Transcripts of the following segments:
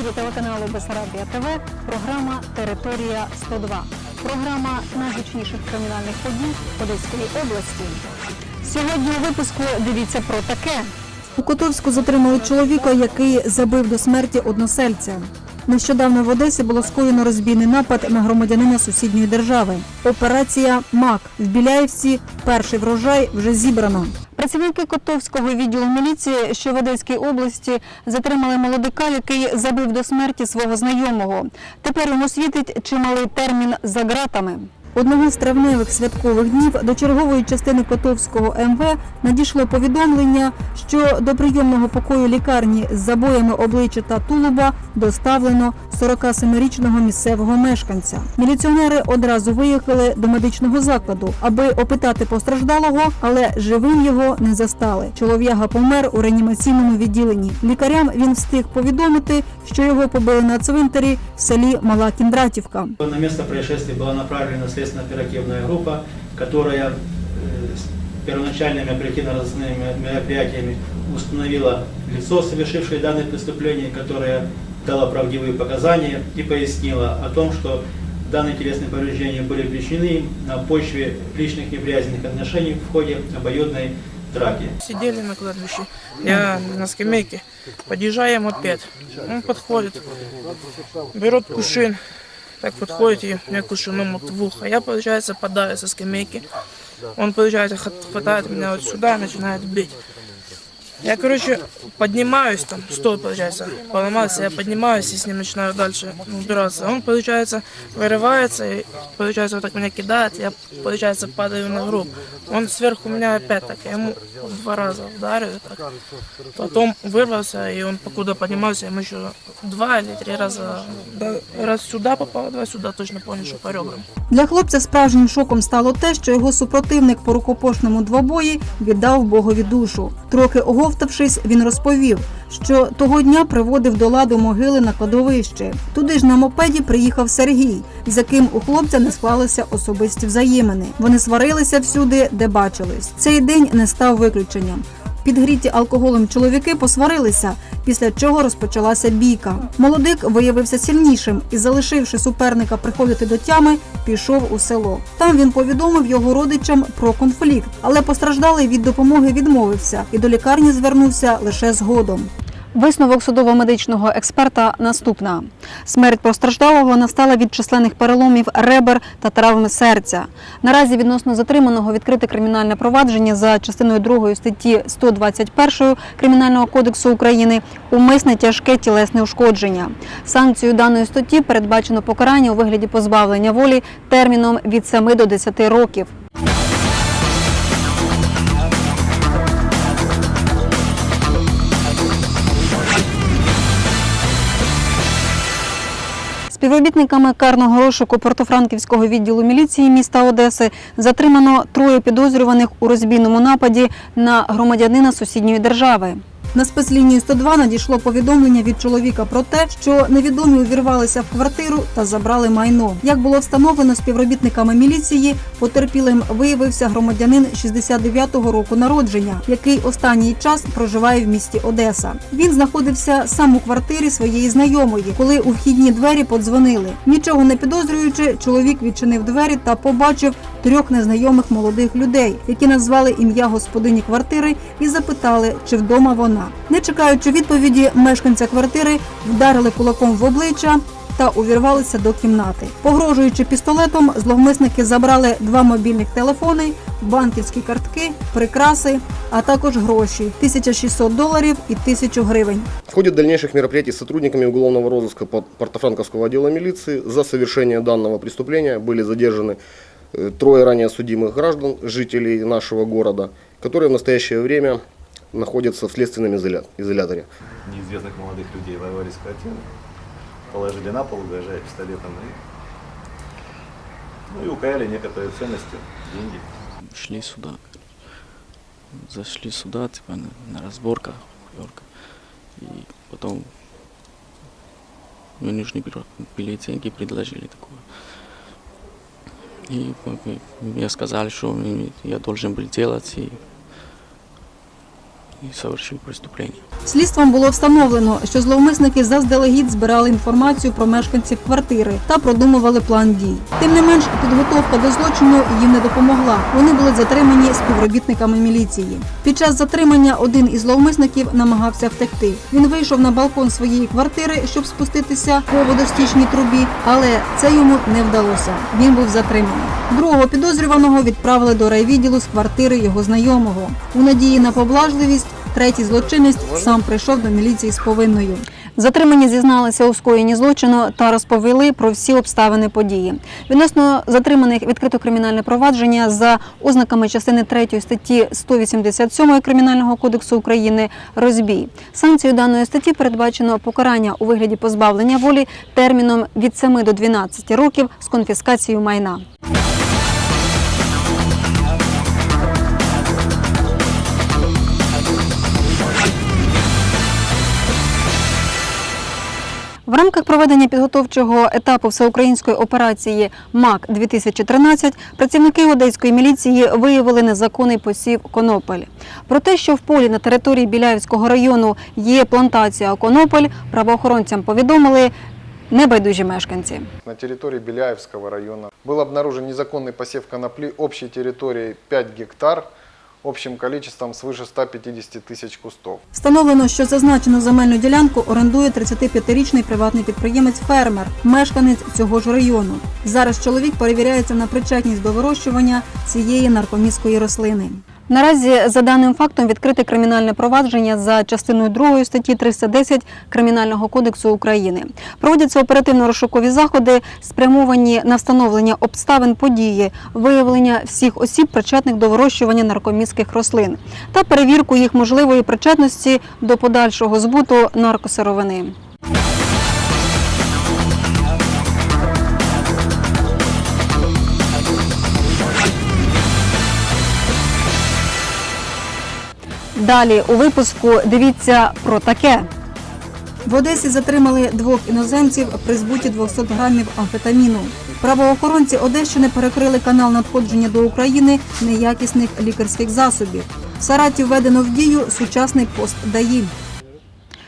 ефірі телеканалу Бесарабія ТВ програма Територія 102. Програма найгучніших кримінальних подій Одеської області. Сьогодні у випуску дивіться про таке. У Котовську затримали чоловіка, який забив до смерті односельця. Нещодавно в Одесі було скоєно розбійний напад на громадянина сусідньої держави. Операція МАК в Біляївці. Перший врожай вже зібрано. Працівники Котовського відділу міліції, що в Одеській області, затримали молодика, який забив до смерті свого знайомого. Тепер йому світить чималий термін за ґратами. Одного з травневих святкових днів до чергової частини Котовського МВ надійшло повідомлення, що до прийомного покою лікарні з забоями обличчя та тулуба доставлено 47-річного місцевого мешканця. Міліціонери одразу виїхали до медичного закладу, аби опитати постраждалого, але живим його не застали. Чолов'яга помер у реанімаційному відділенні. Лікарям він встиг повідомити, що його побили на цвинтарі в селі Мала Кіндратівка. На место происшествия была направлена следственно-оперативная группа, которая э, первоначальными оперативно-розыскными мероприятиями установила лицо, совершившее данное преступление, которое дало правдивые показания и пояснила о том, что данные телесные повреждения были причинены на почве личных неприязненных отношений в ходе обоюдной драки. Сидели на кладбище, я на скамейке, подъезжаем мопед, он подходит, берет кушин, так подходит и мне кушином вот в. Я, получается, падаю со скамейки, он, получается, хватає хватает меня вот сюда и начинает бить. Я, короче, поднимаюсь там, стол, получается, поломался, я поднимаюсь и с ним начинаю дальше убираться. Он, получается, вырывается и, получается, вот так меня кидает, я, получается, падаю на гроб. Он сверху меня опять так, я ему два раза ударил, так. потом вырвался, и он, покуда поднимался, ему еще два или три раза, да, раз сюда попал, два сюда, точно понял, что по ребрам. Для хлопця справжнім шоком стало те, що його супротивник по рукопашному двобої віддав Богові душу. Трохи оговтавшись, він розповів, що того дня приводив до ладу могили на кладовище. Туди ж на мопеді приїхав Сергій, з яким у хлопця не склалися особисті взаємини. Вони сварилися всюди, де бачились. Цей день не став виключенням. Підгріті алкоголем чоловіки посварилися, після чого розпочалася бійка. Молодик виявився сильнішим і, залишивши суперника приходити до тями, пішов у село. Там він повідомив його родичам про конфлікт, але постраждалий від допомоги відмовився і до лікарні звернувся лише згодом. Висновок судово-медичного експерта наступна: смерть постраждалого настала від численних переломів ребер та травми серця. Наразі відносно затриманого відкрите кримінальне провадження за частиною 2 статті 121 Кримінального кодексу України умисне тяжке тілесне ушкодження. Санкцією даної статті передбачено покарання у вигляді позбавлення волі терміном від 7 до 10 років. Співробітниками карного розшуку Портофранківського відділу міліції міста Одеси затримано троє підозрюваних у розбійному нападі на громадянина сусідньої держави. На спецлінію 102 надійшло повідомлення від чоловіка про те, що невідомі увірвалися в квартиру та забрали майно. Як було встановлено співробітниками міліції, потерпілим виявився громадянин 69-го року народження, який останній час проживає в місті Одеса. Він знаходився сам у квартирі своєї знайомої, коли у вхідні двері подзвонили. Нічого не підозрюючи, чоловік відчинив двері та побачив трьох незнайомих молодих людей, які назвали ім'я господині квартири і запитали, чи вдома вона Не чекаючи відповіді, мешканця квартири вдарили кулаком в обличчя та увірвалися до кімнати. Погрожуючи пістолетом, зловмисники забрали два мобільних телефони, банківські картки, прикраси, а також гроші 1600 доларів і 1000 гривень. В ходе дальнейших мероприятий с сотрудниками уголовного розыска Пор- Портофранковского отдела милиции за совершение данного преступления были задержаны э, трое ранее судимых граждан, жителей нашего города, которые в настоящее время находятся в следственном изоля- изоляторе. неизвестных молодых людей ворвались в квартиру, положили на пол, угрожая пистолетом и, ну, и укаяли некоторые ценности, деньги. шли сюда. Зашли сюда, типа, на, на разборках. И потом мне нужны были деньги, предложили такое. И мне сказали, что я должен был делать, и и совершил преступление. Слідством було встановлено, що зловмисники заздалегідь збирали інформацію про мешканців квартири та продумували план дій. Тим не менш, підготовка до злочину їм не допомогла. Вони були затримані співробітниками міліції. Під час затримання один із зловмисників намагався втекти. Він вийшов на балкон своєї квартири, щоб спуститися по водостічній трубі, але це йому не вдалося. Він був затриманий. Другого підозрюваного відправили до райвідділу з квартири його знайомого. У надії на поблажливість третій злочинець сам прийшов до міліції з повинною. Затримані зізналися у скоєнні злочину та розповіли про всі обставини події. Відносно затриманих відкрито кримінальне провадження за ознаками частини 3 статті 187 Кримінального кодексу України розбій. Санкцією даної статті передбачено покарання у вигляді позбавлення волі терміном від 7 до 12 років з конфіскацією майна. В рамках проведення підготовчого етапу всеукраїнської операції МАК 2013 працівники одеської міліції виявили незаконний посів конопель. Про те, що в полі на території Біляївського району є плантація конопель, правоохоронцям повідомили небайдужі мешканці. На территории Беляевского района был обнаружен незаконный посев конопли общей территорией 5 гектар, общим количеством свыше 150 тысяч кустов. Встановлено, що зазначену земельну ділянку орендує 35-річний приватний підприємець-фермер, мешканець цього ж району. Зараз чоловік перевіряється на причетність до вирощування цієї наркоміської рослини. Наразі за даним фактом відкрите кримінальне провадження за частиною 2 статті 310 Кримінального кодексу України. Проводяться оперативно-розшукові заходи, спрямовані на встановлення обставин події, виявлення всіх осіб, причетних до вирощування наркоміських рослин, та перевірку їх можливої причетності до подальшого збуту наркосировини. Далі у випуску дивіться про таке. В Одесі затримали двох іноземців при збуті 200 грамів амфетаміну. Правоохоронці Одещини перекрили канал надходження до України неякісних лікарських засобів. В Сараті введено в дію сучасний пост ДАІ.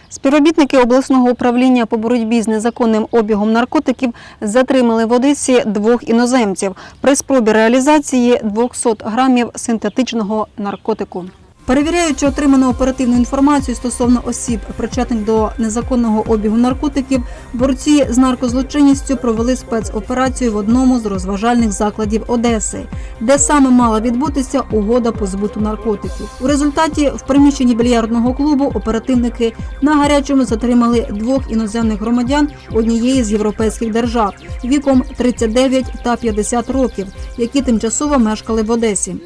Співробітники обласного управління по боротьбі з незаконним обігом наркотиків затримали в Одесі двох іноземців при спробі реалізації 200 грамів синтетичного наркотику. Перевіряючи отриману оперативну інформацію стосовно осіб, причетних до незаконного обігу наркотиків, борці з наркозлочинністю провели спецоперацію в одному з розважальних закладів Одеси, де саме мала відбутися угода по збуту наркотиків. У результаті в приміщенні більярдного клубу оперативники на гарячому затримали двох іноземних громадян однієї з європейських держав віком 39 та 50 років, які тимчасово мешкали в Одесі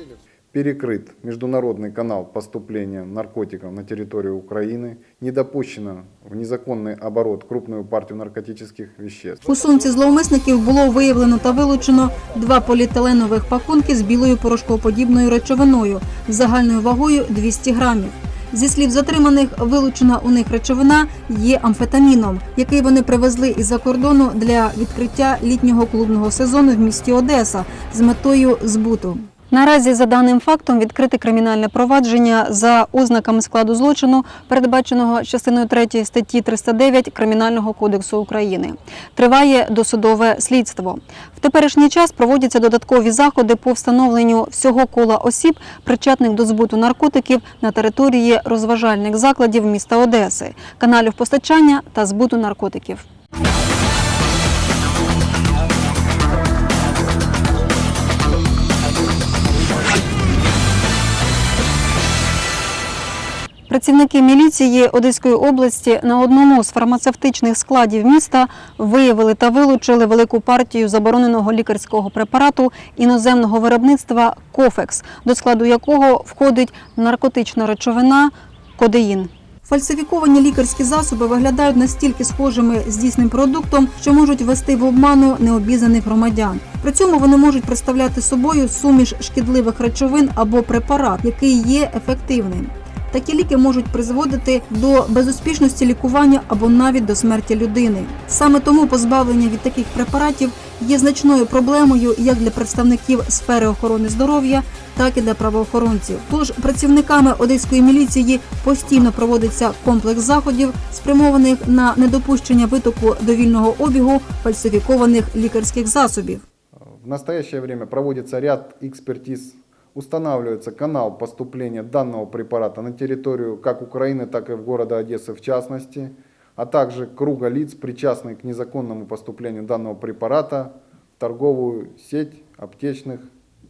Перекрыт международный канал поступления наркотиков на территорию Украины. Не допущено в незаконный оборот крупную партию наркотических веществ. У сумці зловмисників було виявлено та вилучено два поліетиленових пакунки з білою порошкоподібною речовиною загальною вагою 200 грамів. Зі слів затриманих, вилучена у них речовина є амфетаміном, який вони привезли із-за кордону для відкриття літнього клубного сезону в місті Одеса з метою збуту. Наразі за даним фактом відкрите кримінальне провадження за ознаками складу злочину, передбаченого частиною 3 статті 309 Кримінального кодексу України. Триває досудове слідство. В теперішній час проводяться додаткові заходи по встановленню всього кола осіб, причетних до збуту наркотиків на території розважальних закладів міста Одеси, каналів постачання та збуту наркотиків. Працівники міліції Одеської області на одному з фармацевтичних складів міста виявили та вилучили велику партію забороненого лікарського препарату іноземного виробництва Кофекс, до складу якого входить наркотична речовина кодеїн. Фальсифіковані лікарські засоби виглядають настільки схожими з дійсним продуктом, що можуть ввести в обману необізнаних громадян. При цьому вони можуть представляти собою суміш шкідливих речовин або препарат, який є ефективним. Такі ліки можуть призводити до безуспішності лікування або навіть до смерті людини. Саме тому позбавлення від таких препаратів є значною проблемою як для представників сфери охорони здоров'я, так і для правоохоронців. Тож працівниками одеської міліції постійно проводиться комплекс заходів, спрямованих на недопущення витоку до вільного обігу фальсифікованих лікарських засобів. В настоящее время проводится ряд экспертиз, устанавливается канал поступления данного препарата на территорию как Украины, так и в города Одессы в частности, а также круга лиц, причастных к незаконному поступлению данного препарата в торговую сеть аптечных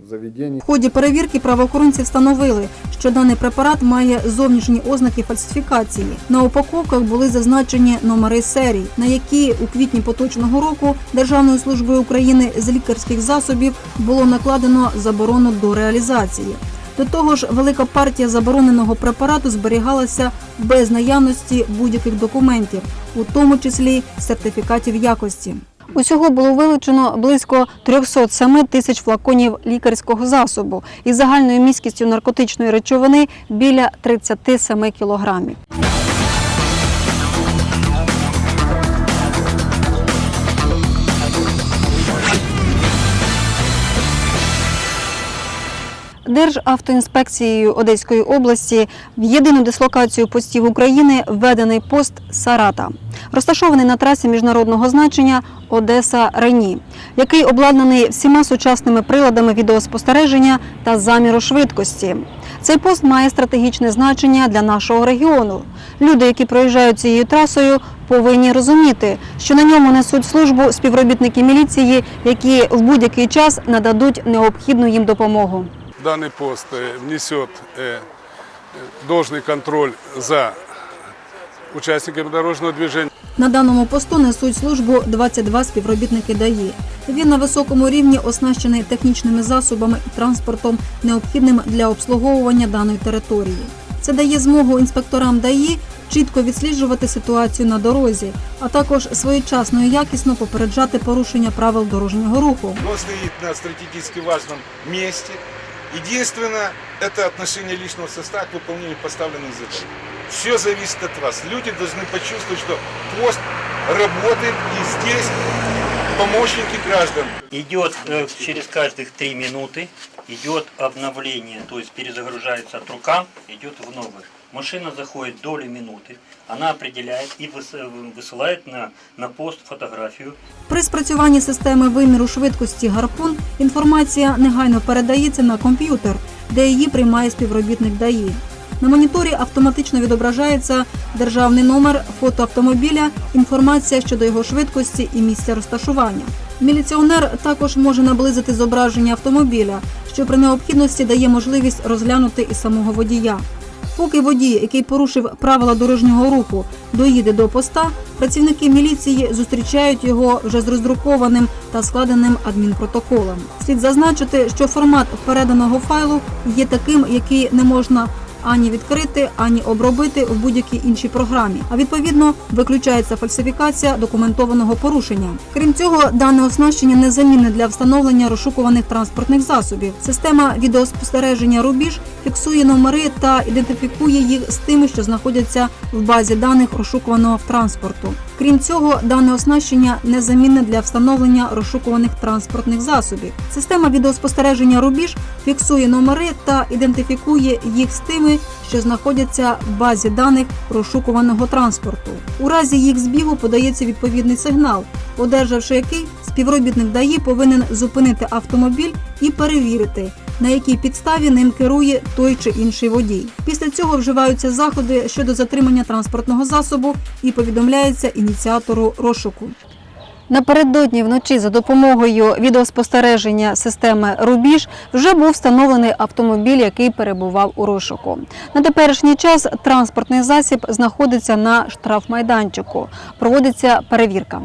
заведений. В ході перевірки правоохоронці встановили, що даний препарат має зовнішні ознаки фальсифікації. На упаковках були зазначені номери серій, на які у квітні поточного року Державною службою України з лікарських засобів було накладено заборону до реалізації. До того ж, велика партія забороненого препарату зберігалася без наявності будь-яких документів, у тому числі сертифікатів якості. Усього було вилучено близько 307 тисяч флаконів лікарського засобу із загальною міськістю наркотичної речовини біля 37 кілограмів. Державтоінспекцією Одеської області в єдину дислокацію постів України введений пост Сарата, розташований на трасі міжнародного значення Одеса Рені, який обладнаний всіма сучасними приладами відеоспостереження та заміру швидкості. Цей пост має стратегічне значення для нашого регіону. Люди, які проїжджають цією трасою, повинні розуміти, що на ньому несуть службу співробітники міліції, які в будь-який час нададуть необхідну їм допомогу данный пост э, внесет э, э, должный контроль за участниками дорожного движения. На даному посту несуть службу 22 співробітники ДАІ. Він на високому рівні оснащений технічними засобами і транспортом, необхідним для обслуговування даної території. Це дає змогу інспекторам ДАІ чітко відсліджувати ситуацію на дорозі, а також своєчасно і якісно попереджати порушення правил дорожнього руху. Он стоит на стратегически важном месте. Единственное, это отношение личного состава к выполнению поставленных задач. Все зависит от вас. Люди должны почувствовать, что пост работает и здесь помощники граждан. Идет э, через каждых три минуты, идет обновление, то есть перезагружается от рукам, идет в новых. Машина заходит доли минуты, она определяет и выс- высылает на, на пост фотографию При спрацюванні системи виміру швидкості гарпун інформація негайно передається на комп'ютер, де її приймає співробітник ДАІ. На моніторі автоматично відображається державний номер фото автомобіля, інформація щодо його швидкості і місця розташування. Міліціонер також може наблизити зображення автомобіля, що при необхідності дає можливість розглянути і самого водія. Поки водій, який порушив правила дорожнього руху, доїде до поста, працівники міліції зустрічають його вже з роздрукованим та складеним адмінпротоколом. Слід зазначити, що формат переданого файлу є таким, який не можна ані відкрити, ані обробити в будь-якій іншій програмі. А відповідно виключається фальсифікація документованого порушення. Крім цього, дане оснащення незамінне для встановлення розшукуваних транспортних засобів. Система відеоспостереження рубіж фіксує номери та ідентифікує їх з тими, що знаходяться в базі даних розшукуваного транспорту. Крім цього, дане оснащення незамінне для встановлення розшукуваних транспортних засобів. Система відеоспостереження рубіж фіксує номери та ідентифікує їх з тими, що знаходяться в базі даних розшукуваного транспорту. У разі їх збігу подається відповідний сигнал, одержавши який співробітник ДАІ повинен зупинити автомобіль і перевірити, на якій підставі ним керує той чи інший водій. Після цього вживаються заходи щодо затримання транспортного засобу і повідомляється ініціатору розшуку. Напередодні вночі за допомогою відеоспостереження системи Рубіж вже був встановлений автомобіль, який перебував у розшуку. На теперішній час транспортний засіб знаходиться на штрафмайданчику. Проводиться перевірка.